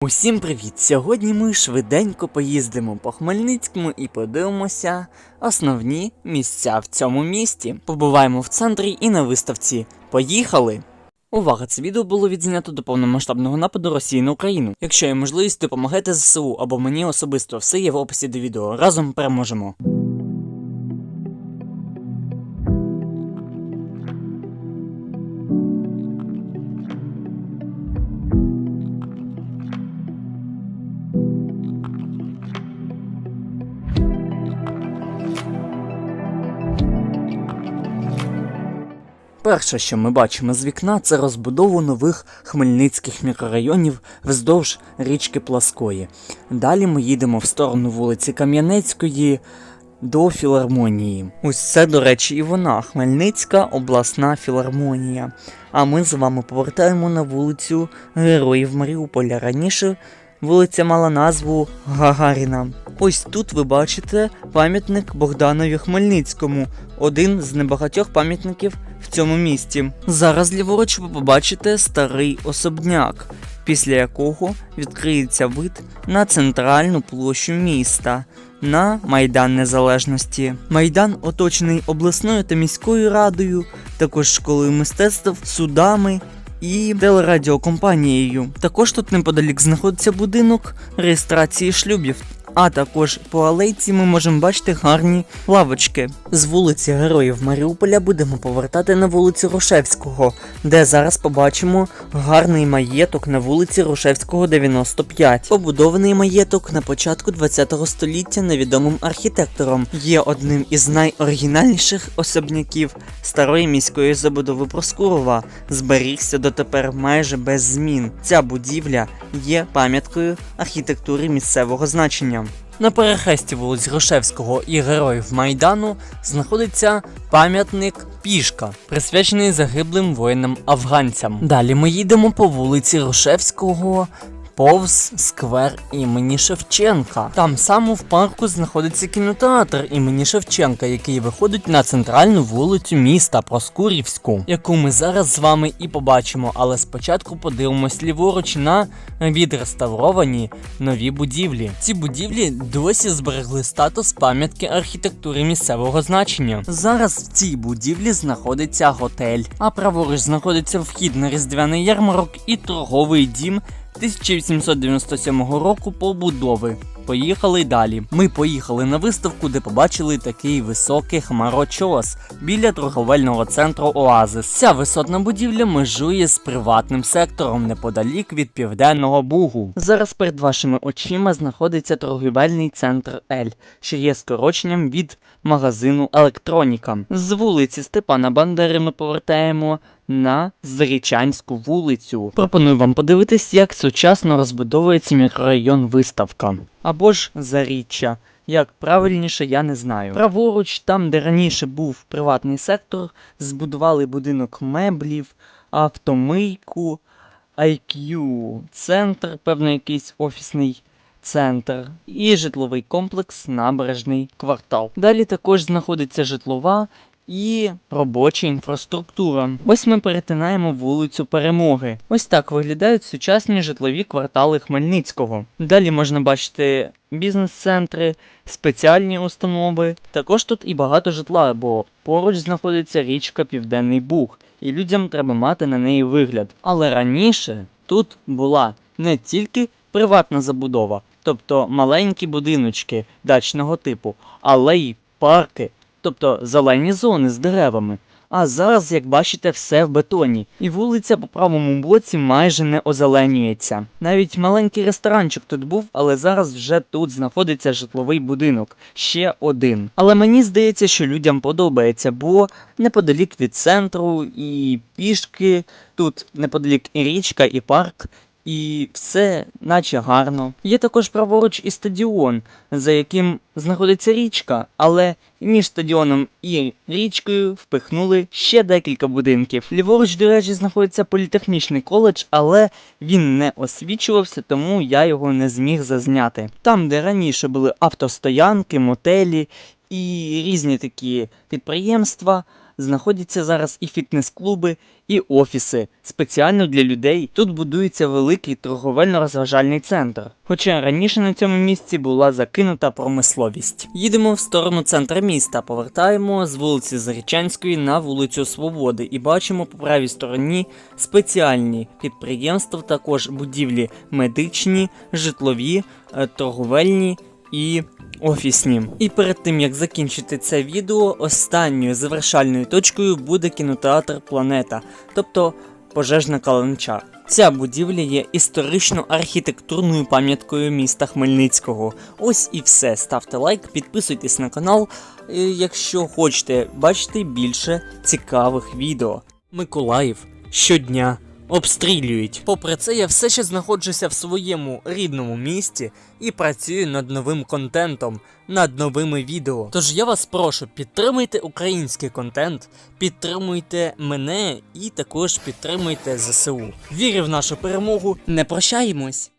Усім привіт! Сьогодні ми швиденько поїздимо по Хмельницькому і подивимося основні місця в цьому місті. Побуваємо в центрі і на виставці. Поїхали! Увага! Це відео було відзнято до повномасштабного нападу Росії на Україну. Якщо є можливість, допомагайте ЗСУ або мені особисто. Все є в описі до відео. Разом переможемо. Перше, що ми бачимо з вікна, це розбудову нових хмельницьких мікрорайонів вздовж річки Пласкої. Далі ми їдемо в сторону вулиці Кам'янецької до філармонії. Ось це, до речі, і вона Хмельницька обласна філармонія. А ми з вами повертаємо на вулицю Героїв Маріуполя. Раніше вулиця мала назву Гагаріна. Ось тут ви бачите пам'ятник Богданові Хмельницькому, один з небагатьох пам'ятників в цьому місті. Зараз ліворуч ви побачите старий особняк, після якого відкриється вид на центральну площу міста. На Майдан Незалежності. Майдан оточений обласною та міською радою, також школою мистецтв, судами і телерадіокомпанією. Також тут неподалік знаходиться будинок реєстрації шлюбів. А також по алейці ми можемо бачити гарні лавочки. З вулиці Героїв Маріуполя будемо повертати на вулицю Рушевського, де зараз побачимо гарний маєток на вулиці Рушевського 95. Побудований маєток на початку 20 століття невідомим архітектором. Є одним із найоригінальніших особняків старої міської забудови Проскурова. Зберігся дотепер майже без змін. Ця будівля є пам'яткою архітектури місцевого значення. На перехресті вулиць Грушевського і Героїв Майдану знаходиться пам'ятник Пішка, присвячений загиблим воїнам-афганцям. Далі ми їдемо по вулиці Грушевського. Повз сквер імені Шевченка. Там само в парку знаходиться кінотеатр імені Шевченка, який виходить на центральну вулицю міста Проскурівську, яку ми зараз з вами і побачимо. Але спочатку подивимось ліворуч на відреставровані нові будівлі. Ці будівлі досі зберегли статус пам'ятки архітектури місцевого значення. Зараз в цій будівлі знаходиться готель, а праворуч знаходиться вхід на різдвяний ярмарок і торговий дім 1897 року побудови. Поїхали далі. Ми поїхали на виставку, де побачили такий високий хмарочос біля торговельного центру Оазис. Ця висотна будівля межує з приватним сектором неподалік від південного бугу. Зараз перед вашими очима знаходиться торговельний центр Ель, що є скороченням від магазину Електроніка. З вулиці Степана Бандери ми повертаємо на Зарічанську вулицю. Пропоную вам подивитись, як сучасно розбудовується мікрорайон Виставка. Або ж Заріччя. Як правильніше, я не знаю. Праворуч, там, де раніше був приватний сектор, збудували будинок меблів, автомийку, IQ, центр, певно, якийсь офісний центр і житловий комплекс Набережний квартал. Далі також знаходиться житлова і робоча інфраструктура. Ось ми перетинаємо вулицю Перемоги. Ось так виглядають сучасні житлові квартали Хмельницького. Далі можна бачити бізнес-центри, спеціальні установи. Також тут і багато житла, бо поруч знаходиться річка Південний Буг, і людям треба мати на неї вигляд. Але раніше тут була не тільки приватна забудова, тобто маленькі будиночки дачного типу, але й парки, тобто зелені зони з деревами. А зараз, як бачите, все в бетоні, і вулиця по правому боці майже не озеленюється. Навіть маленький ресторанчик тут був, але зараз вже тут знаходиться житловий будинок, ще один. Але мені здається, що людям подобається, бо неподалік від центру і пішки, тут неподалік і річка, і парк. І все наче гарно. Є також праворуч і стадіон, за яким знаходиться річка, але між стадіоном і річкою впихнули ще декілька будинків. Ліворуч, до речі, знаходиться політехнічний коледж, але він не освічувався, тому я його не зміг зазняти. Там, де раніше були автостоянки, мотелі і різні такі підприємства. Знаходяться зараз і фітнес-клуби, і офіси спеціально для людей. Тут будується великий торговельно-розважальний центр. Хоча раніше на цьому місці була закинута промисловість. Їдемо в сторону центра міста, повертаємо з вулиці Зарічанської на вулицю Свободи і бачимо по правій стороні спеціальні підприємства, також будівлі медичні, житлові, е, торговельні і офісні. І перед тим як закінчити це відео, останньою завершальною точкою буде кінотеатр Планета, тобто пожежна каленча. Ця будівля є історично-архітектурною пам'яткою міста Хмельницького. Ось і все. Ставте лайк, підписуйтесь на канал, е, якщо хочете бачити більше цікавих відео. Миколаїв щодня обстрілюють. Попри це, я все ще знаходжуся в своєму рідному місті і працюю над новим контентом, над новими відео. Тож я вас прошу, підтримуйте український контент, підтримуйте мене і також підтримуйте ЗСУ. Вірю в нашу перемогу. Не прощаємось!